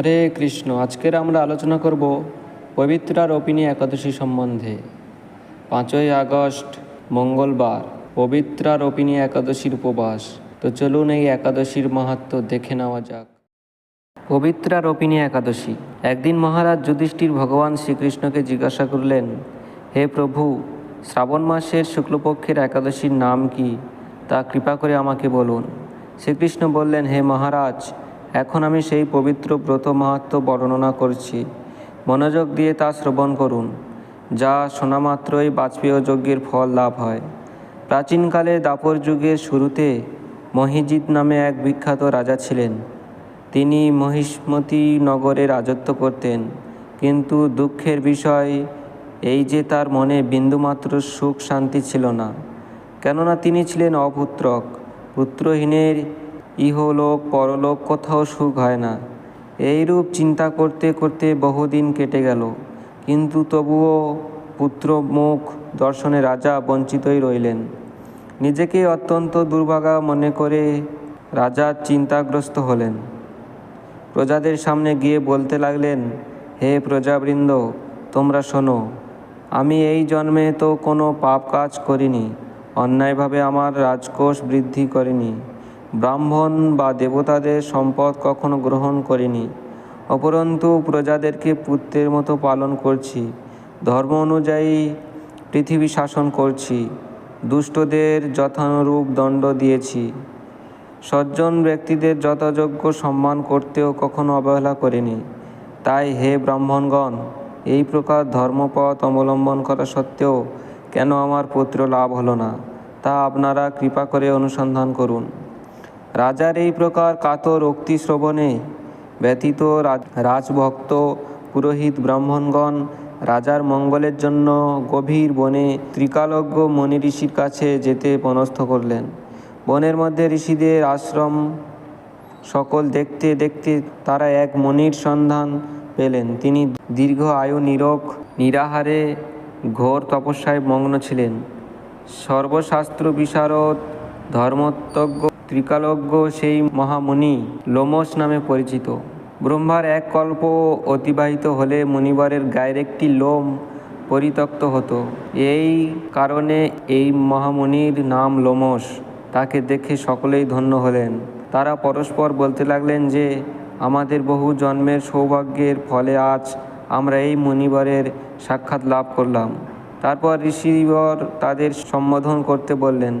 হরে কৃষ্ণ, আজকের আমরা আলোচনা করব পবিত্রা রোপিণী একাদশী সম্বন্ধে। পাঁচই আগস্ট, মঙ্গলবার পবিত্রা রোপিণী একাদশীর উপবাস। তো চলুন এই একাদশীর মাহাত্ম দেখে নেওয়া যাক। পবিত্রা রোপিণী একাদশী। একদিন মহারাজ যুধিষ্ঠির ভগবান শ্রীকৃষ্ণকে জিজ্ঞাসা করলেন, হে প্রভু, শ্রাবণ মাসের শুক্লপক্ষের একাদশীর নাম কি? তা কৃপা করে আমাকে বলুন। শ্রীকৃষ্ণ বললেন, হে মহারাজ এখন আমি সেই পবিত্র ব্রত মাহাত্ম বর্ণনা করছি। মনোযোগ দিয়ে তা শ্রবণ করুন, যা শোনামাত্রই বাজপেয় যজ্ঞের ফল লাভ হয়। প্রাচীনকালে দাপর যুগের শুরুতে মহিজিৎ নামে এক বিখ্যাত রাজা ছিলেন। তিনি মহিষ্মতি নগরে রাজত্ব করতেন, কিন্তু দুঃখের বিষয় এই যে তার মনে বিন্দুমাত্র সুখ শান্তি ছিল না। কেননা তিনি ছিলেন অপুত্রক, পুত্রহীনের ইহলোক, পরলোক কোথাও সুখ হয় না। এইরূপ চিন্তা করতে করতে বহুদিন কেটে গেল। কিন্তু তবুও পুত্র মুখ দর্শনে রাজা বঞ্চিতই রইলেন। নিজেকে অত্যন্ত দুর্ভাগা মনে করে রাজা চিন্তাগ্রস্ত হলেন। প্রজাদের সামনে গিয়ে বলতে লাগলেন, হে প্রজাবৃন্দ, তোমরা শোনো, আমি এই জন্মে তো কোনো পাপ কাজ করিনি, অন্যায়ভাবে আমার রাজকোষ বৃদ্ধি করিনি। ব্রাহ্মণ বা দেবতাদের সম্পদ কখনো গ্রহণ করিনি। অপরন্তু প্রজাদেরকে পুত্রের মতো পালন করছি। ধর্ম অনুযায়ী পৃথিবী শাসন করছি। দুষ্টদের যথানুরূপ দণ্ড দিয়েছি। সজ্জন ব্যক্তিদের যথাযোগ্য সম্মান করতেও কখনো অবহেলা করেনি। তাই হে ব্রাহ্মণগণ, এই প্রকার ধর্মপথ অবলম্বন করা সত্ত্বেও কেন আমার পুত্র লাভ হলো না? তা আপনারা কৃপা করে অনুসন্ধান করুন। রাজার এই প্রকার কাতর উক্তি শ্রবণে ব্যতীত রাজ- রাজভক্ত, পুরোহিত ব্রাহ্মণগণ রাজার মঙ্গলের জন্য গভীর বনে ত্রিকালজ্ঞ মনি ঋষির কাছে যেতে পনস্থ করলেন। বনের মধ্যে ঋষিদের আশ্রম সকল দেখতে দেখতে তারা এক মনির সন্ধান পেলেন। তিনি দীর্ঘ আয়ু নিরোগ, নিরাহারে ঘোর তপস্যায় মগ্ন ছিলেন। সর্বশাস্ত্র বিশারদ, ধর্মতজ্ঞ ত্রিকালজ্ঞ সেই মহামুনি লোমস নামে পরিচিত। ব্রহ্মার এক কল্প অতিবাহিত হলে মুনিবরের গায়ের একটি লোম পরিত্যক্ত হতো। এই কারণে এই মহামুনির নাম লোমস। তাকে দেখে সকলেই ধন্য হলেন। তারা পরস্পর বলতে লাগলেন যে, আমাদের বহু জন্মের সৌভাগ্যের ফলে আজ আমরা এই মুনিবরের সাক্ষাৎ লাভ করলাম। তারপর ঋষিবর তাদের সম্বোধন করতে বললেন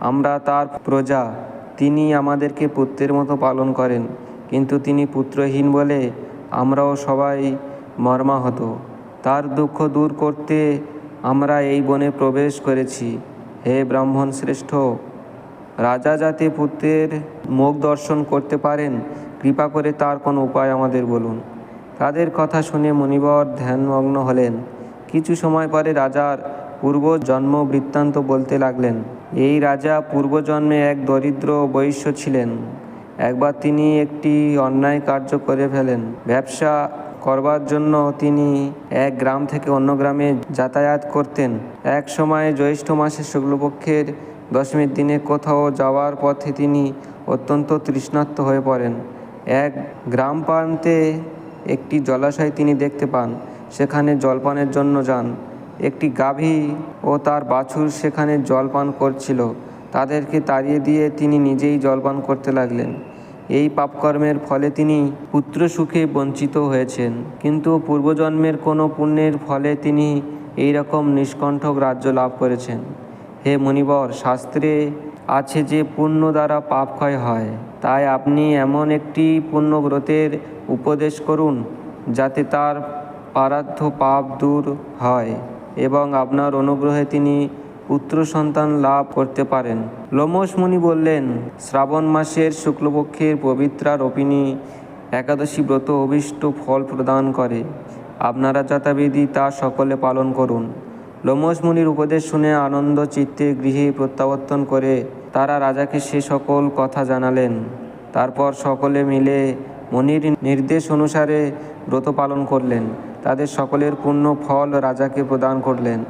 আমরা তার প্রজা, তিনি আমাদেরকে পুত্রের মতো পালন করেন। কিন্তু তিনি পুত্রহীন বলে আমরাও সবাই মর্মাহত। তার দুঃখ দূর করতে আমরা এই বনে প্রবেশ করেছি। হে ব্রাহ্মণ শ্রেষ্ঠ, রাজা যাতে পুত্রের মুখ দর্শন করতে পারেন, কৃপা করে তার কোনো উপায় আমাদের বলুন। তাদের কথা শুনে মুনিবর ধ্যানমগ্ন হলেন। কিছু সময় পরে রাজার পূর্ব জন্ম বৃত্তান্ত বলতে লাগলেন এই রাজা পূর্বজন্মে এক দরিদ্র বৈশ্য ছিলেন। একবার তিনি একটি অন্যায় কার্য করে ফেলেন। ব্যবসা করবার জন্য তিনি এক গ্রাম থেকে অন্য গ্রামে যাতায়াত করতেন। এক সময় জ্যৈষ্ঠ মাসের শুক্লপক্ষের দশমীর দিনে কোথাও যাওয়ার পথে তিনি অত্যন্ত তৃষ্ণার্ত হয়ে পড়েন। এক গ্রাম প্রান্তে একটি জলাশয় তিনি দেখতে পান। সেখানে জলপানের জন্য যান। একটি গাভী ও তার বাছুর সেখানে জলপান করছিল। তাদেরকে তাড়িয়ে দিয়ে তিনি নিজেই জলপান করতে লাগলেন। এই পাপকর্মের ফলে তিনি পুত্র সুখে বঞ্চিত হয়েছেন। কিন্তু পূর্বজন্মের কোনো পুণ্যের ফলে তিনি এই রকম নিষ্কণ্ঠক রাজ্য লাভ করেছেন। হে মুনিবর, শাস্ত্রে আছে যে পুণ্য দ্বারা পাপ ক্ষয় হয়। তাই আপনি এমন একটি পুণ্যব্রতের উপদেশ করুন, যাতে তার পারাধ্য পাপ দূর হয়। এবং আপনার অনুগ্রহে তিনি পুত্র সন্তান লাভ করতে পারেন। লোমস মুনি বললেন, শ্রাবণ মাসের শুক্লপক্ষের পবিত্রা রোপিণী একাদশী ব্রত অভীষ্ট ফল প্রদান করে। আপনারা যথাবিধি তা সকলে পালন করুন। লোমস মুনির উপদেশ শুনে আনন্দ চিত্তে গৃহে প্রত্যাবর্তন করে তারা রাজাকে সে সকল কথা জানালেন। তারপর সকলে মিলে মনির নির্দেশ অনুসারে ব্রত পালন করলেন। তাদের সকলের পূর্ণ ফল রাজাকে প্রদান করলেন।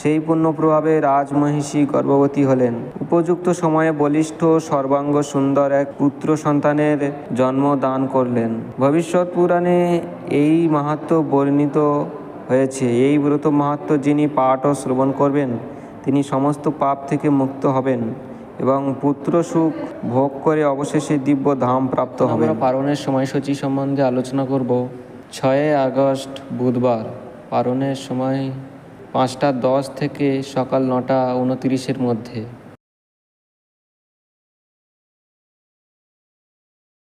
সেই পুণ্য প্রভাবে রাজমহিষী গর্ভবতী হলেন। উপযুক্ত সময়ে বলিষ্ঠ, সর্বাঙ্গ, সুন্দর এক পুত্র সন্তানের জন্ম দান করলেন। ভবিষ্যৎ পুরাণে এই মাহাত্ম্য বর্ণিত হয়েছে। এই ব্রত মাহাত্ম্য যিনি পাঠ ও শ্রবণ করবেন, তিনি সমস্ত পাপ থেকে মুক্ত হবেন এবং পুত্র সুখ ভোগ করে অবশেষে দিব্য ধাম প্রাপ্ত হবে পালনের সময়সূচি সম্বন্ধে আলোচনা করব। ছয়ই আগস্ট বুধবার পারণের সময় পাঁচটা দশ থেকে সকাল নটা উনতিরিশের মধ্যে